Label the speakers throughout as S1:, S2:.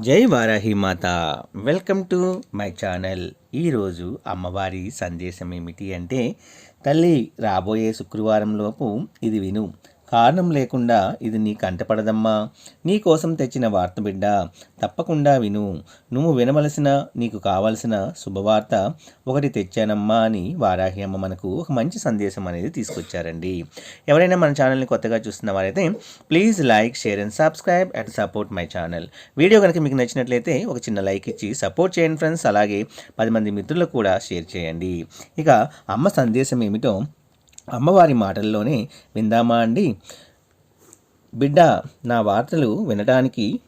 S1: జై వారాహి మాత. Welcome to my channel. ఈరోజు అమ్మవారి సందేశం ఏమిటి అంటే తల్లి రాబోయే శుక్రవారం లోపు ఇది విను. కారణం లేకుండా ఇది నీ కంటపడదమ్మా నీ కోసం తెచ్చిన వార్త బిడ్డ తప్పకుండా విను. నువ్వు వినవలసిన నీకు కావలసిన శుభవార్త ఒకటి తెచ్చానమ్మా అని వారాహి అమ్మ మనకు ఒక మంచి సందేశం అనేది తీసుకొచ్చారండి. ఎవరైనా మన ఛానల్ని కొత్తగా చూస్తున్న వారైతే please like share and subscribe and support my channel. Video కనుక మీకు నచ్చినట్లయితే ఒక చిన్న లైక్ ఇచ్చి సపోర్ట్ చేయండి ఫ్రెండ్స్. అలాగే పది మంది మిత్రులకు కూడా షేర్ చేయండి. ఇక అమ్మ సందేశం ఏమిటో అమ్మవారి మాటల్లోనే విందామా అండి? బిడ్డ నా వార్తలు వినడానికి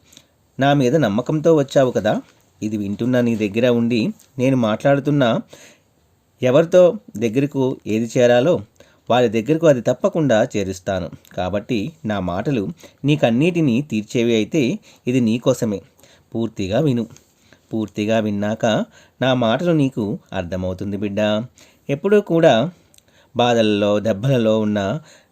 S1: నా మీద నమ్మకంతో వచ్చావు కదా? ఇది వింటున్న నీ దగ్గర ఉండి నేను మాట్లాడుతున్న ఎవరితో దగ్గరకు ఏది చేరాలో వారి దగ్గరకు అది తప్పకుండా చేరుస్తాను. కాబట్టి నా మాటలు నీకన్నిటినీ తీర్చేవి అయితే ఇది నీకోసమే పూర్తిగా విను. పూర్తిగా విన్నాక నా మాటలు నీకు అర్థమవుతుంది బిడ్డ. ఎప్పుడూ కూడా బాధలలో దెబ్బలలో ఉన్న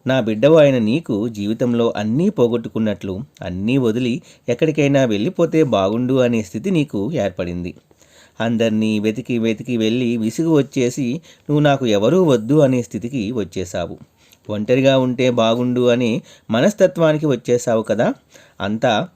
S1: నా బిడ్డవు ఆయన నీకు జీవితంలో అన్నీ పోగొట్టుకున్నట్లు అన్నీ వదిలి ఎక్కడికైనా వెళ్ళిపోతే బాగుండు అనే స్థితి నీకు ఏర్పడింది. అందరినీ వెతికి వెతికి వెళ్ళి విసుగు వచ్చేసి నువ్వు నాకు ఎవరూ వద్దు అనే స్థితికి వచ్చేసావు ఒంటరిగా ఉంటే బాగుండు అనే మనస్తత్వానికి వచ్చేసావు కదా? అంతా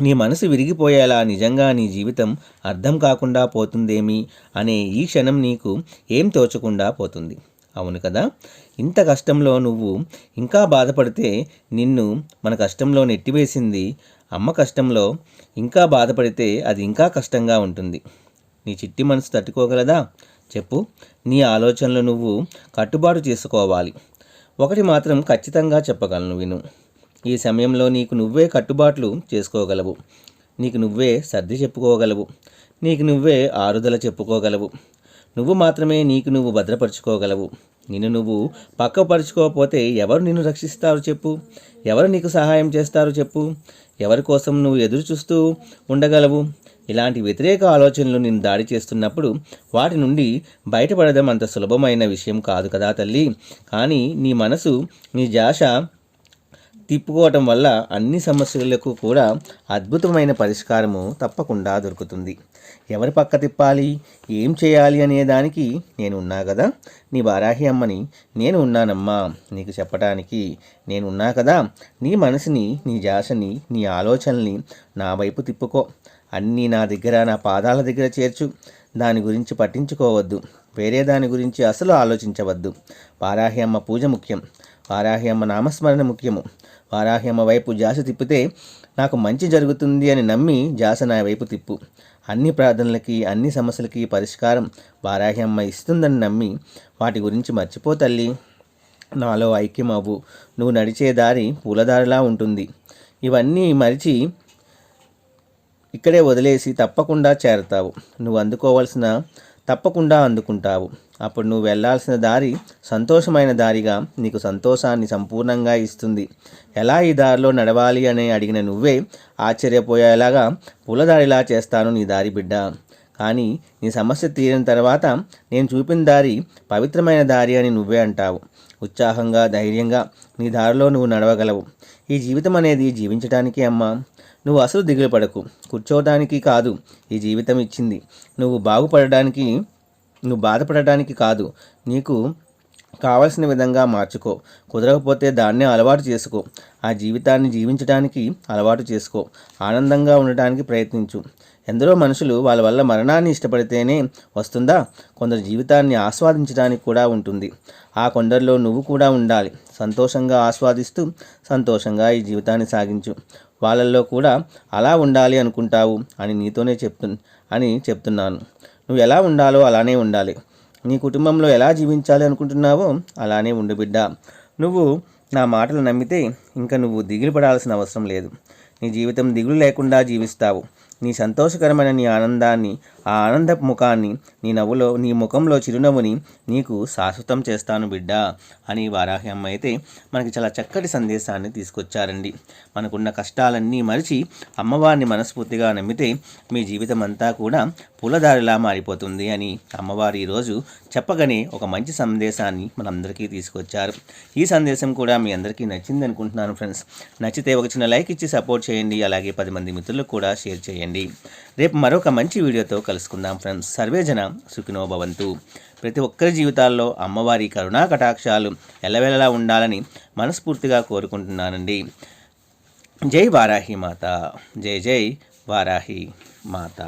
S1: నీ మనసు విరిగిపోయేలా నిజంగా నీ జీవితం అర్థం కాకుండా పోతుందేమి? అనే ఈ క్షణం నీకు ఏం తోచకుండా పోతుంది? అవును కదా? ఇంత కష్టంలో నువ్వు ఇంకా బాధపడితే నిన్ను మన కష్టంలో నెట్టివేసింది అమ్మ కష్టంలో ఇంకా బాధపడితే అది ఇంకా కష్టంగా ఉంటుంది. నీ చిట్టి మనసు తట్టుకోగలదా? చెప్పు. నీ ఆలోచనలు నువ్వు కట్టుబాటు చేసుకోవాలి. ఒకటి మాత్రం ఖచ్చితంగా చెప్పగలను విను. ఈ సమయంలో నీకు నువ్వే కట్టుబాట్లు చేసుకోగలవు. నీకు నువ్వే సర్ది చెప్పుకోగలవు. నీకు నువ్వే ఆరుదల చెప్పుకోగలవు. నువ్వు మాత్రమే నీకు నువ్వు భద్రపరుచుకోగలవు. నిన్ను నువ్వు పక్కపరుచుకోకపోతే ఎవరు నిన్ను రక్షిస్తారు చెప్పు? ఎవరు నీకు సహాయం చేస్తారు చెప్పు? ఎవరి కోసం నువ్వు ఎదురు చూస్తూ ఉండగలవు? ఇలాంటి వ్యతిరేక ఆలోచనలు నేను దాడి చేస్తున్నప్పుడు వాటి నుండి బయటపడడం అంత సులభమైన విషయం కాదు కదా తల్లి. కానీ నీ మనసు నీ జాష తిప్పుకోవటం వల్ల అన్ని సమస్యలకు కూడా అద్భుతమైన పరిష్కారము తప్పకుండా దొరుకుతుంది. ఎవరి పక్క తిప్పాలి? ఏం చేయాలి అనే దానికి నేను ఉన్నా కదా నీ వారాహి అమ్మని నేను ఉన్నానమ్మా. నీకు చెప్పటానికి నేను ఉన్నా కదా? నీ మనసుని నీ జాసని నీ ఆలోచనల్ని నా వైపు తిప్పుకో. అన్నీ నా దగ్గర నా పాదాల దగ్గర చేర్చు. దాని గురించి పట్టించుకోవద్దు. వేరే దాని గురించి అసలు ఆలోచించవద్దు. వారాహి అమ్మ పూజ ముఖ్యం. వారాహి అమ్మ నామస్మరణ ముఖ్యము. వారాహ్యమ్మ వైపు జాస తిప్పితే నాకు మంచి జరుగుతుంది అని నమ్మి జాస నా వైపు తిప్పు. అన్ని ప్రార్థనలకి అన్ని సమస్యలకి పరిష్కారం వారాహ్యమ్మ ఇస్తుందని నమ్మి వాటి గురించి మర్చిపో తల్లి. నాలో ఐక్యం అవ్వు. నువ్వు నడిచే దారి పూలదారిలా ఉంటుంది. ఇవన్నీ మరిచి ఇక్కడే వదిలేసి తప్పకుండా చేరతావు. నువ్వు అందుకోవాల్సిన తప్పకుండా అందుకుంటావు. అప్పుడు నువ్వు వెళ్ళాల్సిన దారి సంతోషమైన దారిగా నీకు సంతోషాన్ని సంపూర్ణంగా ఇస్తుంది. ఎలా ఈ దారిలో నడవాలి అని అడిగిన నువ్వే ఆశ్చర్యపోయేలాగా పూలదారిలా చేస్తాను నీ దారి బిడ్డ. కానీ నీ సమస్య తీరిన తర్వాత నేను చూపిన దారి పవిత్రమైన దారి అని నువ్వే అంటావు. ఉత్సాహంగా ధైర్యంగా నీ దారిలో నువ్వు నడవగలవు. ఈ జీవితం అనేది జీవించడానికి అమ్మా. నువ్వు అసలు దిగులు పడకు కూర్చోవడానికి కాదు ఈ జీవితం ఇచ్చింది. నువ్వు బాగుపడడానికి నువ్వు బాధపడడానికి కాదు. నీకు కావలసిన విధంగా మార్చుకో. కుదరకపోతే దాన్నే అలవాటు చేసుకో. ఆ జీవితాన్ని జీవించడానికి అలవాటు చేసుకో. ఆనందంగా ఉండటానికి ప్రయత్నించు. ఎందరో మనుషులు వాళ్ళ వల్ల మరణాన్ని ఇష్టపడితేనే వస్తుందా? కొందరు జీవితాన్ని ఆస్వాదించడానికి కూడా ఉంటుంది. ఆ కొందరిలో నువ్వు కూడా ఉండాలి. సంతోషంగా ఆస్వాదిస్తూ సంతోషంగా ఈ జీవితాన్ని సాగించు. వాళ్ళల్లో కూడా అలా ఉండాలి అనుకుంటావు అని నీతోనే చెప్తు అని చెప్తున్నాను. నువ్వు ఎలా ఉండాలో అలానే ఉండాలి. నీ కుటుంబంలో ఎలా జీవించాలి అనుకుంటున్నావో అలానే ఉండు బిడ్డ. నువ్వు నా మాటలు నమ్మితే ఇంకా నువ్వు దిగులు పడాల్సిన అవసరం లేదు. నీ జీవితం దిగులు లేకుండా జీవిస్తావు. నీ సంతోషకరమైన నీ ఆనందాన్ని ఆ ఆనందపు ముఖాన్ని నీ నవ్వులో నీ ముఖంలో చిరునవ్వుని నీకు శాశ్వతం చేస్తాను బిడ్డ అని వారాహి అమ్మ అయితే మనకి చాలా చక్కటి సందేశాన్ని తీసుకొచ్చారండి. మనకున్న కష్టాలన్నీ మరిచి అమ్మవారిని మనస్ఫూర్తిగా నమ్మితే మీ జీవితం అంతా కూడా పూలదారిలా మారిపోతుంది అని అమ్మవారు ఈరోజు చెప్పగానే ఒక మంచి సందేశాన్ని మనందరికీ తీసుకొచ్చారు. ఈ సందేశం కూడా మీ అందరికీ నచ్చింది అనుకుంటున్నాను ఫ్రెండ్స్. నచ్చితే ఒక చిన్న లైక్ ఇచ్చి సపోర్ట్ చేయండి. అలాగే పది మంది మిత్రులకు కూడా షేర్ చేయండి. రేపు మరొక మంచి వీడియోతో కలుసుకుందాం ఫ్రెండ్స్. సర్వేజన సుఖినో భవంతు. ప్రతి ఒక్కరి జీవితాల్లో అమ్మవారి కరుణా కటాక్షాలు ఎల్లవెల్లలా ఉండాలని మనస్ఫూర్తిగా కోరుకుంటున్నానండి. జై వారాహి మాత. జై జై వారాహి మాత.